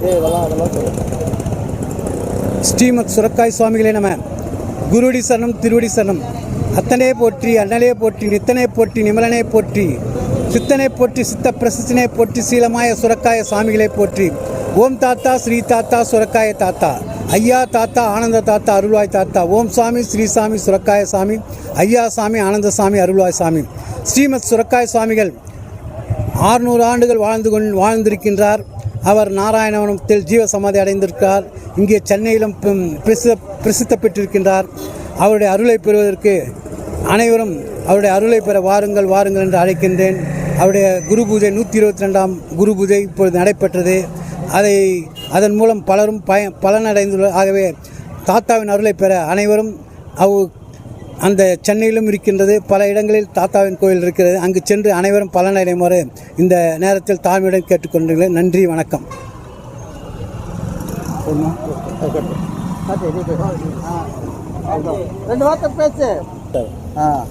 இருக்குது இதெல்லாம் அதெல்லாம் சொல்லுங்கள் ஸ்ரீமத் சுரக்காய் சுவாமிகளே நம்ம குருடி சரணம் திருவடி சரணம். அத்தனே போற்றி அண்ணலே போற்றி நித்தனே போற்றி நிமலனே போற்றி. சித்தனை போற்றி சித்த பிரசித்தனை போற்றி சீலமாய சுரக்காய சாமிகளை போற்றி. ஓம் தாத்தா ஸ்ரீ தாத்தா சுரக்காய தாத்தா. ஐயா தாத்தா ஆனந்த தாத்தா அருள்வாய் தாத்தா. ஓம் சாமி ஸ்ரீ சாமி சுரக்காய சாமி. ஐயா சாமி ஆனந்த சாமி அருள்வாய் சாமி. ஸ்ரீமத் சுரக்காய சுவாமிகள் ஆறுநூறு ஆண்டுகள் வாழ்ந்து கொண்டு வாழ்ந்திருக்கின்றார். அவர் நாராயணவனத்தில் ஜீவ சமாதி அடைந்திருக்கிறார். இங்கே சென்னையிலும் பிரசித்த பிரசித்த பெற்றிருக்கின்றார். அவருடைய அருளை பெறுவதற்கு அனைவரும் அவருடைய அருளை பெற வாருங்கள் வாருங்கள் என்று அழைக்கின்றேன். அவருடைய குரு பூஜை நூற்றி இருபத்தி ரெண்டாம் குரு பூஜை இப்பொழுது நடைபெற்றது. அதை அதன் மூலம் பலரும் பய பலனடைந்துள்ள ஆகவே தாத்தாவின் அருளை பெற அனைவரும் அவ் அந்த சென்னையிலும் இருக்கின்றது. பல இடங்களில் தாத்தாவின் கோயில் இருக்கிறது. அங்கு சென்று அனைவரும் பலனடையுமாறு இந்த நேரத்தில் தாழ்மையுடன் கேட்டுக்கொண்டீர்கள் நன்றி வணக்கம். ரெண்டு வார்த்தை பேசு. ஆ.